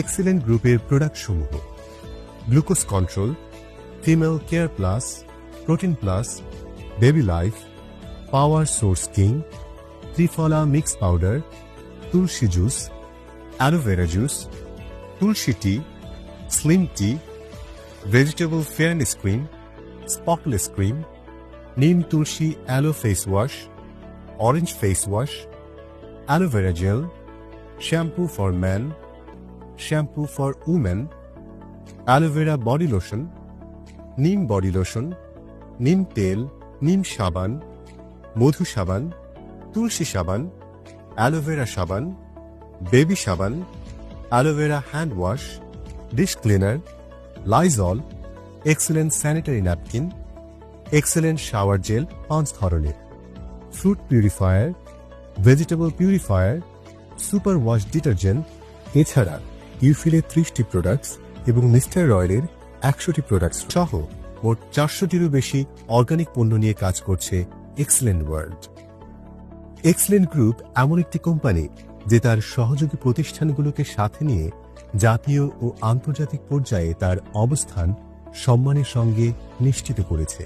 Excellent গ্রুপের product সমূহ। Glucose control female care plus protein plus baby life power source king triphala mix powder tulsi juice aloe vera juice tulsi tea slim tea vegetable fairness cream spotless cream neem tulsi aloe face wash orange face wash aloe vera gel shampoo for man shampoo for women aloe vera body lotion, neem body lotion, neem তেল, নিম সাবান, মধু সাবান, তুলসী সাবান aloe vera সাবান, baby সাবান aloe vera hand wash, dish cleaner, Lizol, excellent sanitary napkin, excellent shower gel, পাঁচ ধরনের। Fruit purifier, vegetable purifier, super wash detergent, এছাড়া ইউফিলের ত্রিশটি প্রোডাক্টস এবং মিস্টার রয়েলের একশোটি প্রোডাক্টস সহ মোট চারশোটিরও বেশি অর্গানিক পণ্য নিয়ে কাজ করছে এক্সেলেন্ট ওয়ার্ল্ড এক্সেলেন্ট গ্রুপ এমন একটি কোম্পানি যে তার সহযোগী প্রতিষ্ঠানগুলোকে সাথে নিয়ে জাতীয় ও আন্তর্জাতিক পর্যায়ে তার অবস্থান সম্মানের সঙ্গে নিশ্চিত করেছে।